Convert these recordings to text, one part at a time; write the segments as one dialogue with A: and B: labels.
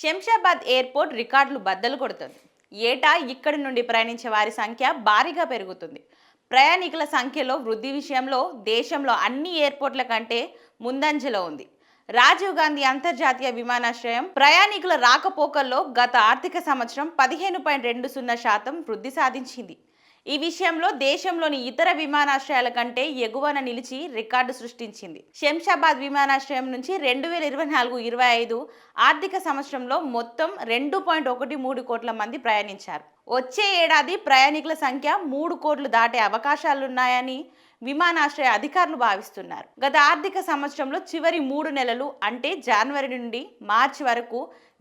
A: Shamshabad airport రికార్డులు బద్దలు కొడుతుంది. ఏటా ఇక్కడి నుండి ప్రయాణించే వారి సంఖ్య భారీగా పెరుగుతుంది. ప్రయాణికుల సంఖ్యలో వృద్ధి విషయంలో దేశంలో అన్ని ఎయిర్పోర్ట్ల కంటే ముందంజలో ఉంది. రాజీవ్ గాంధీ అంతర్జాతీయ విమానాశ్రయం ప్రయాణికుల రాకపోకల్లో గత ఆర్థిక సంవత్సరం పదిహేను పాయింట్ రెండు సున్నా శాతం వృద్ధి సాధించింది. ఈ విషయంలో దేశంలోని ఇతర విమానాశ్రయాల కంటే ఎగువన నిలిచి రికార్డు సృష్టించింది. శంషాబాద్ విమానాశ్రయం నుంచి రెండు వేల ఇరవై నాలుగు ఇరవై ఐదు ఆర్థిక సంవత్సరంలో మొత్తం రెండు పాయింట్ ఒకటి మూడు కోట్ల మంది ప్రయాణించారు. వచ్చే ఏడాది ప్రయాణికుల సంఖ్య మూడు కోట్లు దాటే అవకాశాలున్నాయని విమానాశ్రయ అధికారులు భావిస్తున్నారు. గత ఆర్థిక సంవత్సరంలో చివరి మూడు నెలలు అంటే జనవరి నుండి మార్చి వరకు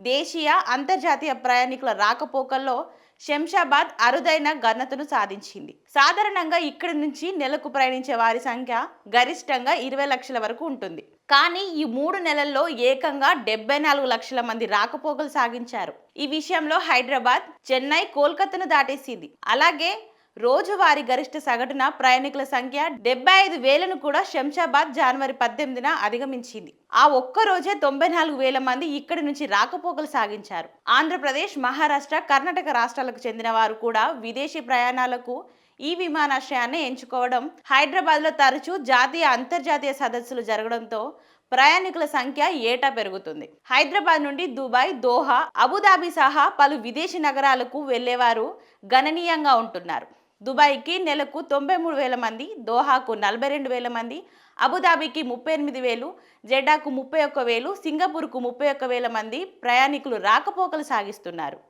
A: దేశీయ అంతర్జాతీయ ప్రయాణికుల రాకపోకల్లో శంషాబాద్ అరుదైన ఘనతను సాధించింది. సాధారణంగా ఇక్కడి నుంచి నెలకు ప్రయాణించే వారి సంఖ్య గరిష్టంగా ఇరవై లక్షల వరకు ఉంటుంది. కానీ ఈ మూడు నెలల్లో ఏకంగా డెబ్బై నాలుగు లక్షల మంది రాకపోకలు సాగించారు. ఈ విషయంలో హైదరాబాద్ చెన్నై కోల్కతాను దాటేసింది. అలాగే రోజువారీ గరిష్ట సగటున ప్రయాణికుల సంఖ్య డెబ్బై ఐదు వేలను కూడా శంషాబాద్ జనవరి పద్దెనిమిదిన అధిగమించింది. ఆ ఒక్క రోజే తొంభై నాలుగు వేల మంది ఇక్కడి నుంచి రాకపోకలు సాగించారు. ఆంధ్రప్రదేశ్ మహారాష్ట్ర కర్ణాటక రాష్ట్రాలకు చెందిన వారు కూడా విదేశీ ప్రయాణాలకు ఈ విమానాశ్రయాన్ని ఎంచుకోవడం హైదరాబాద్లో తరచూ జాతీయ అంతర్జాతీయ సదస్సులు జరగడంతో ప్రయాణికుల సంఖ్య ఏటా పెరుగుతుంది. హైదరాబాద్ నుండి దుబాయ్ దోహా అబుదాబి సహా పలు విదేశీ నగరాలకు వెళ్ళేవారు గణనీయంగా ఉంటున్నారు. దుబాయ్కి నెలకు తొంభై మూడు వేల మంది దోహాకు నలభై రెండు వేల మంది అబుదాబికి ముప్పై ఎనిమిది వేలు జెడ్డాకు ముప్పై ఒక్క వేలు సింగపూర్కు ముప్పై ఒక్క వేల మంది ప్రయాణికులు రాకపోకలు సాగిస్తున్నారు.